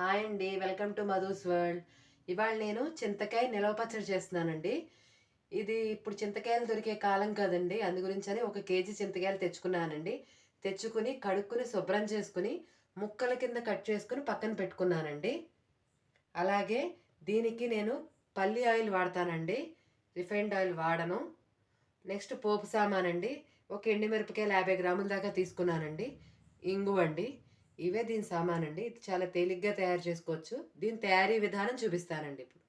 Hi అండి welcome to Madhu's world. ఇవాళ నేను చింతకాయ నిలవ పచ్చడి చేస్తున్నానండి. ఇది ఇప్పుడు చింతకాయలు దొరికే కాలం కదండి అందు గురించని ఒక కేజీ చింతకాయలు తెచ్చుకున్నానండి. తెచ్చుకుని కడుక్కుని శుభ్రం చేసుకుని ముక్కల కింద కట్ చేసుకుని పక్కన పెట్టుకున్నానండి. అలాగే దీనికి నేను పల్లి ఆయిల్ వాడతానండి రిఫైన్డ్ ఆయిల్ వాడను. నెక్స్ట్ పోపు సామానండి ఒక ఎండుమిరపకాయలు యాభై గ్రాముల దాకా తీసుకున్నానండి. ఇంగువండి. అండి ఇవే దీని సామానండి. ఇది చాలా తేలిగ్గా తయారు చేసుకోవచ్చు. దీని తయారీ విధానం చూపిస్తానండి ఇప్పుడు.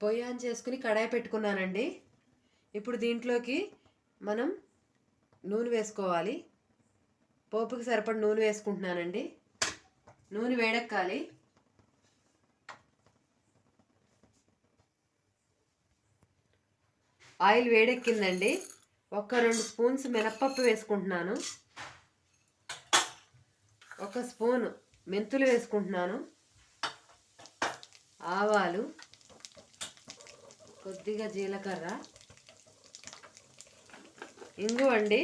పొయ్యి ఆన్ చేసుకుని కడాయి పెట్టుకున్నానండి. ఇప్పుడు దీంట్లోకి మనం నూనె వేసుకోవాలి. పోపుకి సరిపడి నూనె వేసుకుంటున్నానండి. నూనె వేడెక్కాలి. ఆయిల్ వేడెక్కిందండి. ఒక రెండు స్పూన్స్ మినప్పప్పు వేసుకుంటున్నాను. ఒక స్పూన్ మెంతులు వేసుకుంటున్నాను. ఆవాలు కొద్దిగా జీలకర్ర. ఇంగు అండి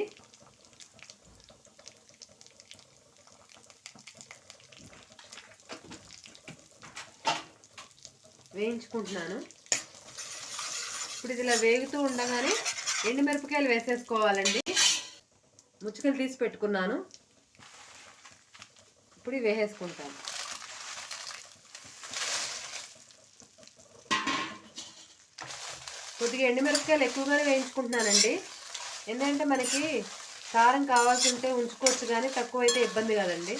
వేయించుకుంటున్నాను. ఇప్పుడు ఇది ఇలా వేగుతూ ఉండగానే ఎండుమిరపకాయలు వేసేసుకోవాలండి. ముచ్చుకలు తీసి పెట్టుకున్నాను. ఇప్పుడు ఇవి వేసేసుకుంటాను. కొద్దిగా ఎండుమిరపకాయలు ఎక్కువగానే వేయించుకుంటున్నానండి. ఎందుకంటే మనకి కారం కావాల్సి ఉంటే ఉంచుకోవచ్చు కానీ తక్కువ అయితే ఇబ్బంది కదండి.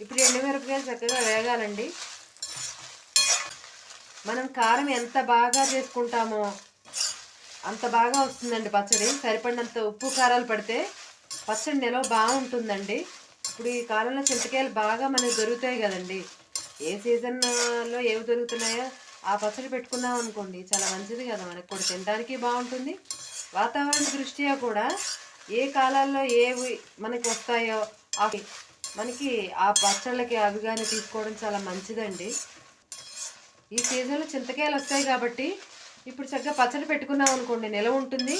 ఇప్పుడు ఎండుమిరపకాయలు చక్కగా వేగాలండి. మనం కారం ఎంత బాగా చేసుకుంటామో అంత బాగా వస్తుందండి పచ్చడి. సరిపడినంత ఉప్పు కారాలు పడితే పచ్చడి నిలవ బాగుంటుందండి. ఇప్పుడు ఈ కాలంలో చింతకాయలు బాగా మనకు దొరుకుతాయి కదండి. ఏ సీజన్లో ఏవి దొరుకుతున్నాయో ఆ పచ్చడి పెట్టుకున్నాం అనుకోండి చాలా మంచిది కదా మనకి కూడా. తినడానికి బాగుంటుంది. వాతావరణ దృష్ట్యా కూడా ఏ కాలాల్లో ఏవి మనకి వస్తాయో అవి మనకి ఆ పచ్చళ్ళకి అవి కానీ తీసుకోవడం చాలా మంచిదండి. ఈ సీజన్లో చింతకాయలు వస్తాయి కాబట్టి ఇప్పుడు చక్కగా పచ్చడి పెట్టుకున్నాం అనుకోండి నిలవ ఉంటుంది.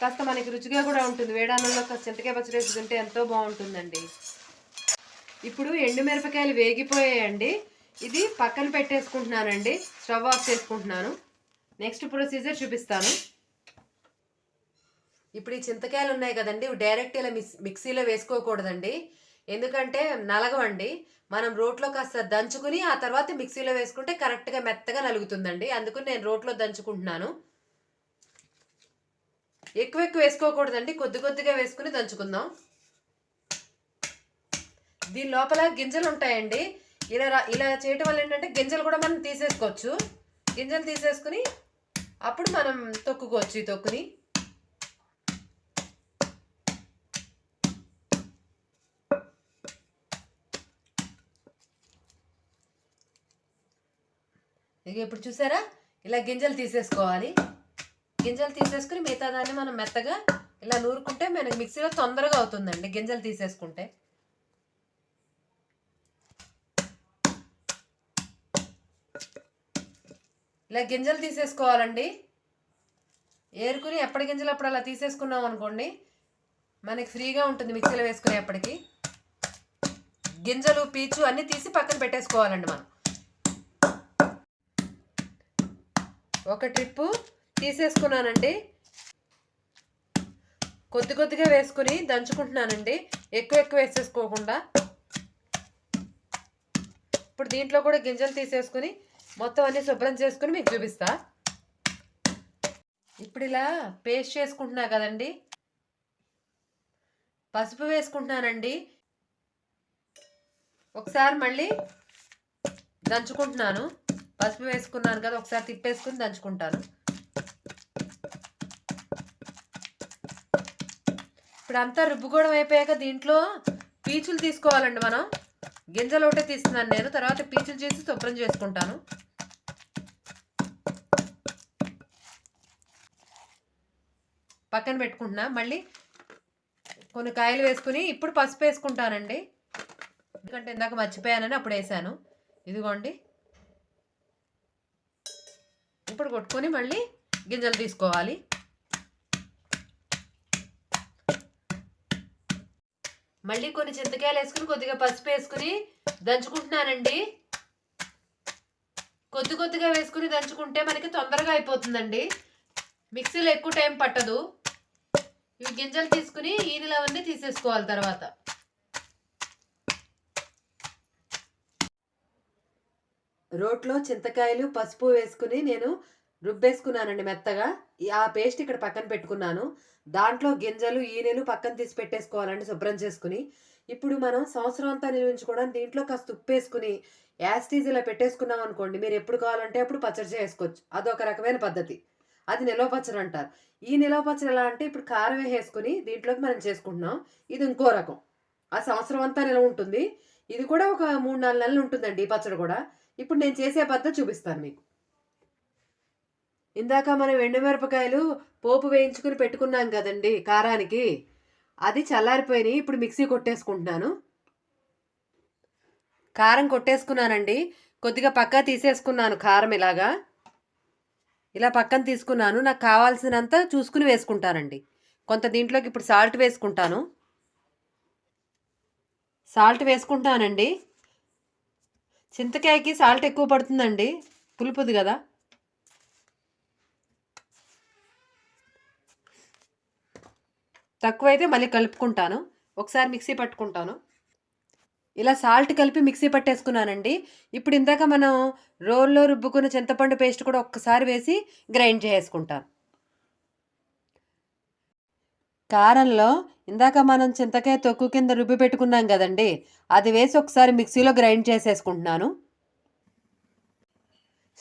కాస్త మనకి రుచిగా కూడా ఉంటుంది. వేడానంలో కాస్త చింతకాయ పచ్చడి వేసి తింటే ఎంతో బాగుంటుందండి. ఇప్పుడు ఎండుమిరపకాయలు వేగిపోయాయండి. ఇది పక్కన పెట్టేసుకుంటున్నానండి. స్టవ్ ఆఫ్ చేసుకుంటున్నాను. నెక్స్ట్ ప్రొసీజర్ చూపిస్తాను. ఇప్పుడు ఈ చింతకాయలు ఉన్నాయి కదండి డైరెక్ట్ ఇలా మిక్సీలో వేసుకోకూడదండి. ఎందుకంటే నలగవండి. మనం రోట్లో కాస్త దంచుకుని ఆ తర్వాత మిక్సీలో వేసుకుంటే కరెక్ట్గా మెత్తగా నలుగుతుందండి. అందుకు నేను రోట్లో దంచుకుంటున్నాను. ఎక్కువ ఎక్కువ వేసుకోకూడదండి. కొద్ది కొద్దిగా వేసుకుని దంచుకుందాం. దీని లోపల గింజలు ఉంటాయండి. ఇలా ఇలా చేయటం వల్ల ఏంటంటే గింజలు కూడా మనం తీసేసుకోవచ్చు. గింజలు తీసేసుకుని అప్పుడు మనం తొక్కుకోవచ్చు ఈ తొక్కుని. ఇక ఇప్పుడు చూసారా? ఇలా గింజలు తీసేసుకోవాలి. గింజలు తీసేసుకుని మిగతా దాన్ని మనం మెత్తగా ఇలా నూరుకుంటే మనకి మిక్సీలో తొందరగా అవుతుందండి గింజలు తీసేసుకుంటే. ఇలా గింజలు తీసేసుకోవాలండి. ఏరుకుని ఎప్పటి గింజలు అప్పుడు అలా తీసేసుకున్నాం అనుకోండి మనకి ఫ్రీగా ఉంటుంది మిక్సీలో వేసుకునేప్పటికి. గింజలు పీచు అన్నీ తీసి పక్కన పెట్టేసుకోవాలండి మనం. ఒక ట్రిప్పు తీసేసుకున్నానండి. కొద్ది కొద్దిగా వేసుకుని దంచుకుంటున్నానండి. ఎక్కువ ఎక్కువ వేసేసుకోకుండా. ఇప్పుడు దీంట్లో కూడా గింజలు తీసేసుకుని మొత్తం అన్ని శుభ్రం చేసుకుని మీకు చూపిస్తా. ఇప్పుడు ఇలా పేస్ట్ చేసుకుంటున్నా కదండి. పసుపు వేసుకుంటున్నానండి. ఒకసారి మళ్ళీ దంచుకుంటున్నాను. పసుపు వేసుకున్నాను కదా ఒకసారి తిప్పేసుకుని దంచుకుంటాను. ఇప్పుడు అంతా రుబ్బుకోవడం అయిపోయాక దీంట్లో పీచులు తీసుకోవాలండి మనం. గింజలు ఒకటే తీస్తున్నాను నేను తర్వాత పీచులు చేసి శుభ్రం చేసుకుంటాను. పక్కన పెట్టుకుంటున్నా మళ్ళీ కొన్ని కాయలు వేసుకుని ఇప్పుడు పసుపు వేసుకుంటానండి. ఎందుకంటే ఇందాక మర్చిపోయానని అప్పుడు వేసాను. ఇదిగోండి. ఇప్పుడు కొట్టుకొని మళ్ళీ గింజలు తీసుకోవాలి. మళ్ళీ కొన్ని చింతకాయలు వేసుకుని కొద్దిగా పసుపు వేసుకుని దంచుకుంటున్నానండి. కొద్ది కొద్దిగా వేసుకుని దంచుకుంటే మనకి తొందరగా అయిపోతుందండి. మిక్సీలో ఎక్కువ టైం పట్టదు. ఇవి గింజలు తీసుకుని ఈనెలు అవన్నీ తీసేసుకోవాలి తర్వాత. రోట్లో చింతకాయలు పసుపు వేసుకుని నేను రుబ్బేసుకున్నానండి మెత్తగా. ఈ- ఆ పేస్ట్ ఇక్కడ పక్కన పెట్టుకున్నాను. దాంట్లో గింజలు ఈనెలు పక్కన తీసి పెట్టేసుకోవాలండి శుభ్రం చేసుకుని. ఇప్పుడు మనం సంవత్సరం అంతా నిల్వించుకోవడానికి దీంట్లో కాస్త ఉప్పు వేసుకుని యాస్టీజ్ ఇలా పెట్టేసుకున్నాం అనుకోండి మీరు ఎప్పుడు కావాలంటే అప్పుడు పచ్చడి చేసుకోవచ్చు. అదొక రకమైన పద్ధతి. అది నిలవ పచ్చడి అంటారు. ఈ నిలవ పచ్చడి ఎలా అంటే ఇప్పుడు కారం వేసుకుని దీంట్లోకి మనం చేసుకుంటున్నాం. ఇది ఇంకో రకం. ఆ సంవత్సరం అంతా నిలవ ఉంటుంది. ఇది కూడా ఒక మూడు నాలుగు నెలలు ఉంటుందండి ఈ పచ్చడి కూడా. ఇప్పుడు నేను చేసే పద్ధతి చూపిస్తాను మీకు. ఇందాక మనం ఎండుమిరపకాయలు పోపు వేయించుకుని పెట్టుకున్నాం కదండి కారానికి. అది చల్లారిపోయినాయి ఇప్పుడు మిక్సీ కొట్టేసుకుంటున్నాను. కారం కొట్టేసుకున్నానండి. కొద్దిగా పక్క తీసేసుకున్నాను కారం ఇలాగా. ఇలా పక్కన తీసుకున్నాను. నాకు కావాల్సినంత చూసుకుని వేసుకుంటానండి. కొంత దీంట్లోకి ఇప్పుడు సాల్ట్ వేసుకుంటాను. సాల్ట్ వేసుకుంటానండి. చింతకాయకి సాల్ట్ ఎక్కువ పడుతుందండి. పులుపుది కదా. తక్కువైతే మళ్ళీ కలుపుకుంటాను. ఒకసారి మిక్సీ పట్టుకుంటాను. ఇలా సాల్ట్ కలిపి మిక్సీ పట్టేసుకున్నానండి. ఇప్పుడు ఇందాక మనం రోల్లో రుబ్బుకున్న చింతపండు పేస్ట్ కూడా ఒక్కసారి వేసి గ్రైండ్ చేసుకుంటాను కారంలో ఇందాక మనం చింతకాయ తొక్కు కింద రుబ్బి పెట్టుకున్నాం కదండి అది వేసి ఒకసారి మిక్సీలో గ్రైండ్ చేసేసుకుంటున్నాను.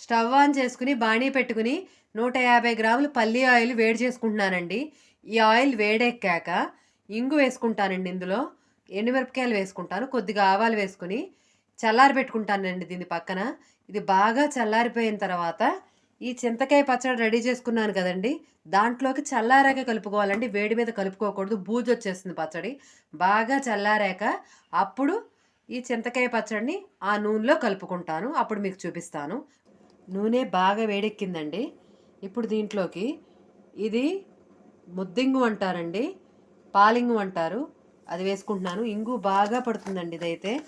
స్టవ్ ఆన్ చేసుకుని బాణీ పెట్టుకుని నూట యాభై గ్రాములు పల్లి ఆయిల్ వేడి చేసుకుంటున్నానండి. ఈ ఆయిల్ వేడెక్కాక ఇంగు వేసుకుంటానండి ఇందులో ఎండుమిరపకాయలు వేసుకుంటాను కొద్దిగా ఆవాలు వేసుకుని చల్లారి పెట్టుకుంటానండి దీని పక్కన. ఇది బాగా చల్లారిపోయిన తర్వాత ఈ చింతకాయ పచ్చడి రెడీ చేసుకున్నాను కదండి. దాంట్లోకి చల్లారాక కలుపుకోవాలండి. వేడి మీద కలుపుకోకూడదు. బూజు వచ్చేస్తుంది పచ్చడి. బాగా చల్లారాక అప్పుడు ఈ చింతకాయ పచ్చడిని ఆ నూనెలో కలుపుకుంటాను. అప్పుడు మీకు చూపిస్తాను. నూనె బాగా వేడెక్కిందండి. ఇప్పుడు దీంట్లోకి ఇది ముద్దింగు అంటారండి. పాలింగు అంటారు. అది వేసుకుంటున్నాను. ఇంగు బాగా పడుతుందండి ఇదైతే.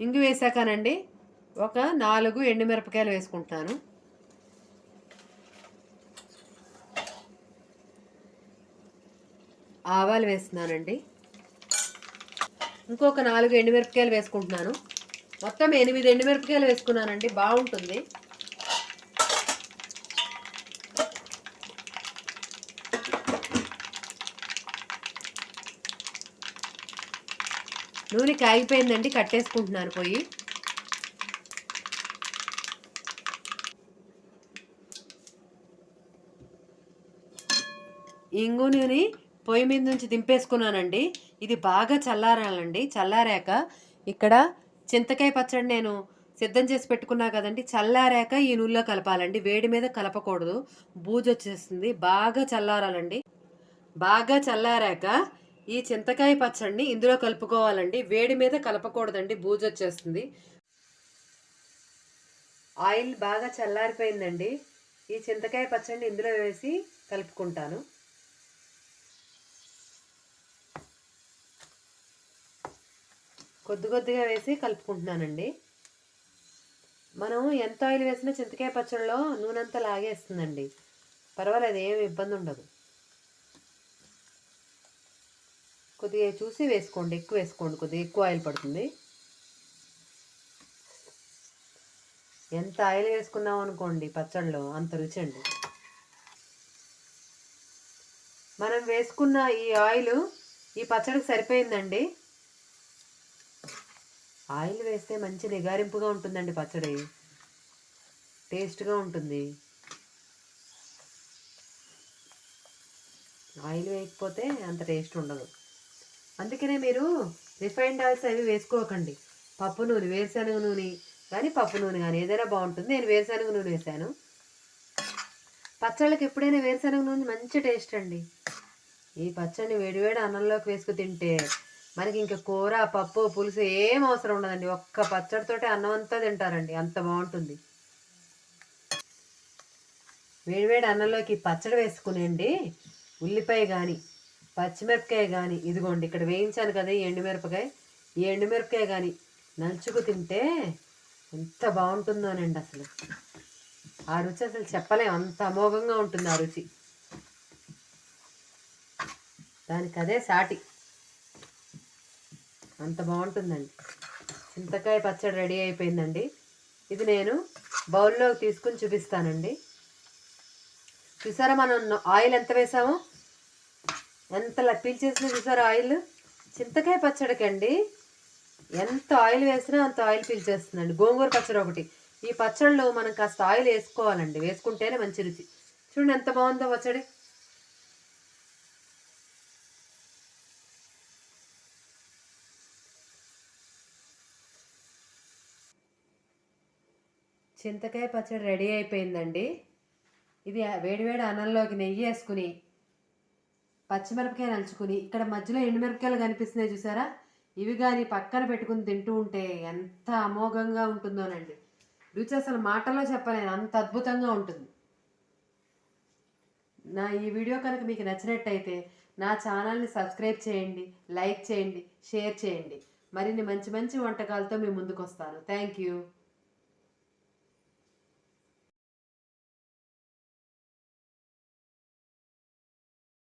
ఇంగు వేసాకనండి ఒక నాలుగు ఎండుమిరపకాయలు వేసుకుంటున్నాను ఆవాలు వేస్తున్నానండి. ఇంకొక నాలుగు ఎండుమిరపకాయలు వేసుకుంటున్నాను. మొత్తం ఎనిమిది ఎండుమిరపకాయలు వేసుకున్నానండి. బాగుంటుంది. నూనె కాగిపోయిందండి. కట్టేసుకుంటున్నాను పోయి. ఇంగుని పొయ్యి మీద నుంచి దింపేసుకున్నానండి. ఇది బాగా చల్లారాలండి. చల్లారాక ఇక్కడ చింతకాయ పచ్చడి నేను సిద్ధం చేసి పెట్టుకున్నా కదండి. చల్లారాక ఈ నూనెలో కలపాలండి. వేడి మీద కలపకూడదు. బూజు వచ్చేస్తుంది. బాగా చల్లారాలండి. బాగా చల్లారాక ఈ చింతకాయ పచ్చడిని ఇందులో కలుపుకోవాలండి. వేడి మీద కలపకూడదండి. బూజు వచ్చేస్తుంది. ఆయిల్ బాగా చల్లారిపోయిందండి. ఈ చింతకాయ పచ్చడిని ఇందులో వేసి కలుపుకుంటాను. కొద్ది కొద్దిగా వేసి కలుపుకుంటున్నానండి. మనం ఎంత ఆయిల్ వేసినా చింతకాయ పచ్చడిలో నూనె అంతా లాగేస్తుందండి. పర్వాలేదు ఏమి ఇబ్బంది ఉండదు. కొద్దిగా చూసి వేసుకోండి ఎక్కువ వేసుకోండి కొద్దిగా ఎక్కువ ఆయిల్ పడుతుంది. ఎంత ఆయిల్ వేసుకున్నాం అనుకోండి పచ్చడిలో అంత రుచి అండి. మనం వేసుకున్న ఈ ఆయిల్ ఈ పచ్చడికి సరిపోయిందండి. ఆయిల్ వేస్తే మంచి నిగారింపుగా ఉంటుందండి పచ్చడి. టేస్ట్గా ఉంటుంది. ఆయిల్ వేయకపోతే అంత టేస్ట్ ఉండదు. అందుకనే మీరు రిఫైన్డ్ ఆయిల్స్ అవి వేసుకోకండి. పప్పు నూనె వేరుశనగ నూనె కానీ పప్పు నూనె కానీ ఏదైనా బాగుంటుంది. నేను వేరుశనగ నూనె వేసాను పచ్చళ్ళకి ఎప్పుడైనా వేరుశనగ నూనె మంచి టేస్ట్ అండి. ఈ పచ్చడిని వేడివేడి అన్నంలోకి వేసుకు తింటే మనకి ఇంకా కూర పప్పు పులుసు ఏం అవసరం ఉండదండి. ఒక్క పచ్చడితోటే అన్నం అంతా తింటారండి. అంత బాగుంటుంది. వేడివేడి అన్నంలోకి పచ్చడి వేసుకునేయండి ఉల్లిపాయ కానీ పచ్చిమిరపకాయ కానీ ఇదిగోండి ఇక్కడ వేయించాను కదా ఈ ఎండుమిరపకాయ. ఈ ఎండుమిరపకాయ కానీ నంచుకు తింటే ఎంత బాగుంటుందోనండి అసలు. ఆ రుచి అసలు చెప్పలేం. అంత అమోఘంగా ఉంటుంది ఆ రుచి. దానికి అదే సాటి. అంత బాగుంటుందండి. చింతకాయ పచ్చడి రెడీ అయిపోయిందండి. ఇది నేను బౌల్లోకి తీసుకుని చూపిస్తానండి. చూసారా మనం ఆయిల్ ఎంత వేసామో? ఎంత పీల్చేసిన చూసారా ఆయిల్? చింతకాయ పచ్చడికి అండి ఎంత ఆయిల్ వేసినా అంత ఆయిల్ పీల్చేస్తుందండి గోంగూర పచ్చడి ఒకటి. ఈ పచ్చడిలో మనం కాస్త ఆయిల్ వేసుకోవాలండి. వేసుకుంటేనే మంచి రుచి. చూడండి ఎంత బాగుందో పచ్చడి. చింతకాయ పచ్చడి రెడీ అయిపోయిందండి. ఇది వేడివేడి అన్నంలోకి నెయ్యి వేసుకుని పచ్చిమిరపకాయ నలుచుకుని ఇక్కడ మధ్యలో ఎండుమిరపకాయలు కనిపిస్తున్నాయి చూసారా? ఇవి కానీ పక్కన పెట్టుకుని తింటూ ఉంటే ఎంత అమోఘంగా ఉంటుందోనండి. రుచి అసలు మాటల్లో చెప్పలేను అంత అద్భుతంగా ఉంటుంది. నా ఈ వీడియో కనుక మీకు నచ్చినట్టయితే నా ఛానల్ని సబ్స్క్రైబ్ చేయండి లైక్ చేయండి షేర్ చేయండి. మరిన్ని మంచి మంచి వంటకాలతో మీ ముందుకు వస్తాను థ్యాంక్ యూ.